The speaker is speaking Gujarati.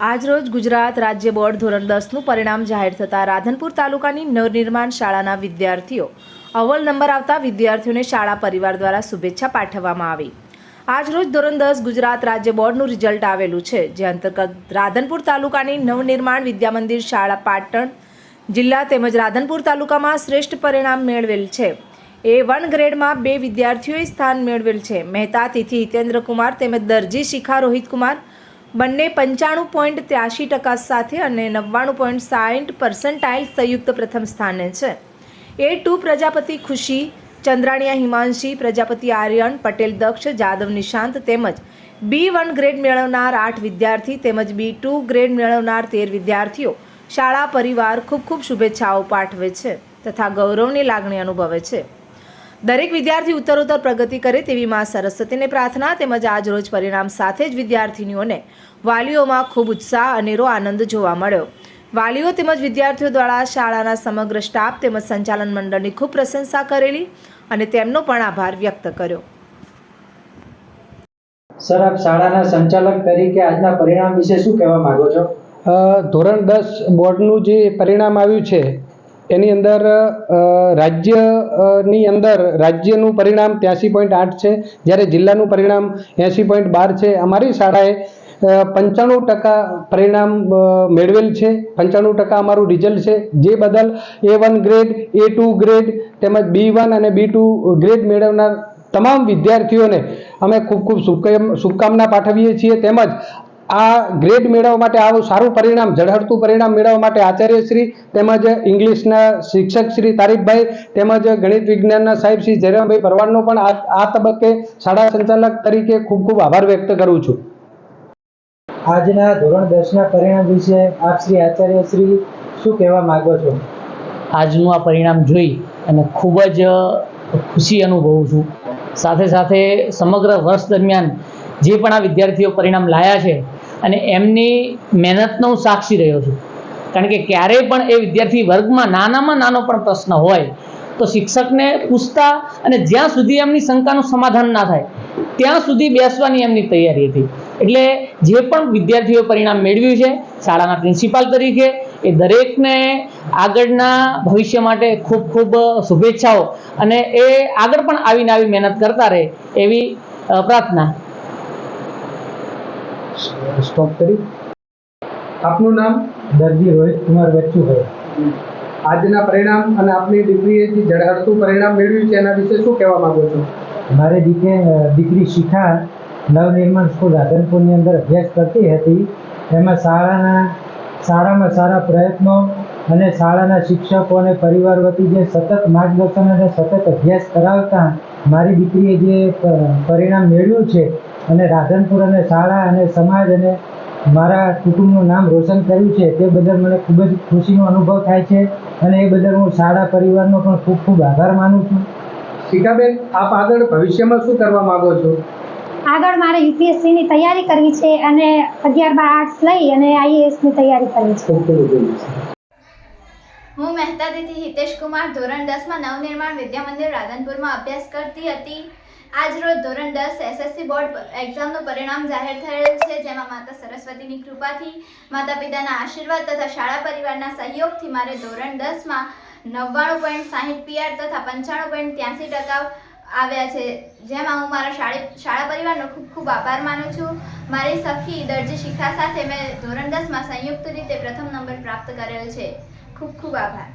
આજરોજ ગુજરાત રાજ્ય બોર્ડ ધોરણ દસનું પરિણામ જાહેર થતાં રાધનપુર તાલુકાની નવનિર્માણ શાળાના વિદ્યાર્થીઓ અવ્વલ નંબર આવતા વિદ્યાર્થીઓને શાળા પરિવાર દ્વારા શુભેચ્છા પાઠવવામાં આવી. આજરોજ ધોરણ દસ ગુજરાત રાજ્ય બોર્ડનું રિઝલ્ટ આવેલું છે, જે અંતર્ગત રાધનપુર તાલુકાની નવનિર્માણ વિદ્યામંદિર શાળા પાટણ જિલ્લા તેમજ રાધનપુર તાલુકામાં શ્રેષ્ઠ પરિણામ મેળવેલ છે. એ વન ગ્રેડમાં બે વિદ્યાર્થીઓએ સ્થાન મેળવેલ છે. મહેતા તિથિ હિતેન્દ્ર કુમાર તેમજ દરજી શિખા રોહિત કુમાર બંને પંચાણું પોઈન્ટ ત્યાસી ટકા સાથે અને નવ્વાણું પોઈન્ટ સાઠ પર્સન્ટાઇલ સંયુક્ત પ્રથમ સ્થાને છે. એ ટુ પ્રજાપતિ ખુશી, ચંદ્રાણીયા હિમાંશી, પ્રજાપતિ આર્યન, પટેલ દક્ષ, જાદવ નિશાંત તેમજ બી વન ગ્રેડ મેળવનાર આઠ વિદ્યાર્થી તેમજ બી ટુ ગ્રેડ મેળવનાર તેર વિદ્યાર્થીઓ શાળા પરિવાર ખૂબ ખૂબ શુભેચ્છાઓ પાઠવે છે તથા ગૌરવની લાગણી અનુભવે છે. દરેક વિદ્યાર્થી ઉત્તરોત્તર પ્રગતિ કરે તેવી માં સરસ્વતીને પ્રાર્થના તેમજ આજરોજ પરિણામ સાથે જ વિદ્યાર્થીનીઓને વાલીઓમાં ખૂબ ઉત્સાહ અનેરો આનંદ જોવા મળ્યો. વાલીઓ તેમજ વિદ્યાર્થીઓ દ્વારા શાળાના સમગ્ર સ્ટાફ તેમજ સંચાલન મંડળની ખૂબ પ્રશંસા કરેલી અને તેમનો પણ આભાર વ્યક્ત કર્યો. સર આપ શાળાના સંચાલક તરીકે આજના પરિણામ વિશે શું કહેવા માંગો છો? ધોરણ દસ બોર્ડનું જે પરિણામ આવ્યું છે એની અંદર રાજ્યની અંદર રાજ્યનું પરિણામ ત્યાંસી પોઈન્ટ આઠ છે, જ્યારે જિલ્લાનું પરિણામ એંસી પોઈન્ટ બાર છે. અમારી શાળાએ પંચાણું ટકા પરિણામ મેળવેલ છે. પંચાણું ટકા અમારું રિઝલ્ટ છે. જે બદલ A one grade A two grade તેમજ બી વન અને બી ટુ ગ્રેડ મેળવનાર તમામ વિદ્યાર્થીઓને અમે ખૂબ ખૂબ શુભકામના પાઠવીએ છીએ. તેમજ આ ગ્રેડ મેળવવા માટે આવું સારું પરિણામ ઝળહળતું પરિણામ મેળવવા માટે આચાર્યશ્રી તેમજ ઇંગ્લિશના શિક્ષક શ્રી તારીફભાઈ તેમજ ગણિત વિજ્ઞાનના સાહેબ શ્રી જયરામભાઈ પરવારનો પણ આ આ તબક્કે શાળા સંચાલક તરીકે ખૂબ ખૂબ આભાર વ્યક્ત કરું છું. આજના ધોરણ દસના પરિણામ વિશે આપ શ્રી આચાર્ય શ્રી શું કહેવા માગો છો? આજનું આ પરિણામ જોઈ અને ખૂબ જ ખુશી અનુભવું છું. સાથે સાથે સમગ્ર વર્ષ દરમિયાન જે પણ આ વિદ્યાર્થીઓ પરિણામ લાયા છે અને એમની મહેનતનો હું સાક્ષી રહ્યો છું. કારણ કે ક્યારેય પણ એ વિદ્યાર્થી વર્ગમાં નાનામાં નાનો પણ પ્રશ્ન હોય, તો શિક્ષકને પૂછતા અને જ્યાં સુધી એમની શંકાનું સમાધાન ના થાય, ત્યાં સુધી બેસવાની એમની તૈયારી હતી. એટલે જે પણ વિદ્યાર્થીઓ પરિણામ મેળવ્યું છે, શાળાના પ્રિન્સિપાલ તરીકે, એ દરેકને આગળના ભવિષ્ય માટે ખૂબ ખૂબ શુભેચ્છાઓ. અને એ આગળ પણ આવીને આવી મહેનત કરતા રહે એવી પ્રાર્થના. સ્ટોપ કરી. આપનું નામ દર્દી રોહિત કુમાર વચ્ચુભાઈ આજના પરિણામ અને આપની દીકરીએ જે ઝળહળતું પરિણામ મેળવ્યું છે, એના વિશે શું કહેવા માંગો છો? મારી દીકરી દીકરી શિખા નવનિર્માણ સ્કૂલ, રાધનપુરની અંદર અભ્યાસ કરતી હતી. એમાં શાળાના સારામાં સારા પ્રયત્નો અને શાળાના શિક્ષકો અને પરિવાર વતી જે સતત માર્ગદર્શન અને સતત અભ્યાસ કરાવતા મારી દીકરીએ જે પરિણામ મેળવ્યું છે અને રાધનપુર અને શાળા અને સમાજ અને મારા કુટુંબનું નામ રોશન કર્યું છે તે બદલ મને ખૂબ જ ખુશીનો અનુભવ થાય છે અને એ બદલ હું શાળા પરિવારનો પણ ખૂબ ખૂબ આભાર માનું છું. શિખાબેન આપ આગળ ભવિષ્યમાં શું કરવા માંગો છો? આગળ મારે યુપીએસસીની તૈયારી કરવી છે અને અગિયાર બાર આર્ટ્સ લઈ અને આઈએએસની તૈયારી કરવી છે. હું મહેતા દીદી હિતેશ કુમાર ધોરણ દસમાં નવનિર્માણ વિદ્યા મંદિર રાધનપુરમાં અભ્યાસ કરતી હતી. આજ રોજ ધોરણ દસ એસએસસી બોર્ડ એક્ઝામનું પરિણામ જાહેર થયેલ છે, જેમાં માતા સરસ્વતીની કૃપાથી માતા પિતાના આશીર્વાદ તથા શાળા પરિવારના સહયોગથી મારે ધોરણ દસમાં નવ્વાણું પોઈન્ટ સાહીઠ પીઆર તથા પંચાણું પોઈન્ટ ત્યાંસી ટકા આવ્યા છે. જેમાં હું મારા શાળા શાળા પરિવારનો ખૂબ ખૂબ આભાર માનું છું. મારી સખી દરજી શિખા સાથે મેં ધોરણ દસમાં સંયુક્ત રીતે પ્રથમ નંબર પ્રાપ્ત કરેલ છે. ખૂબ ખૂબ આભાર.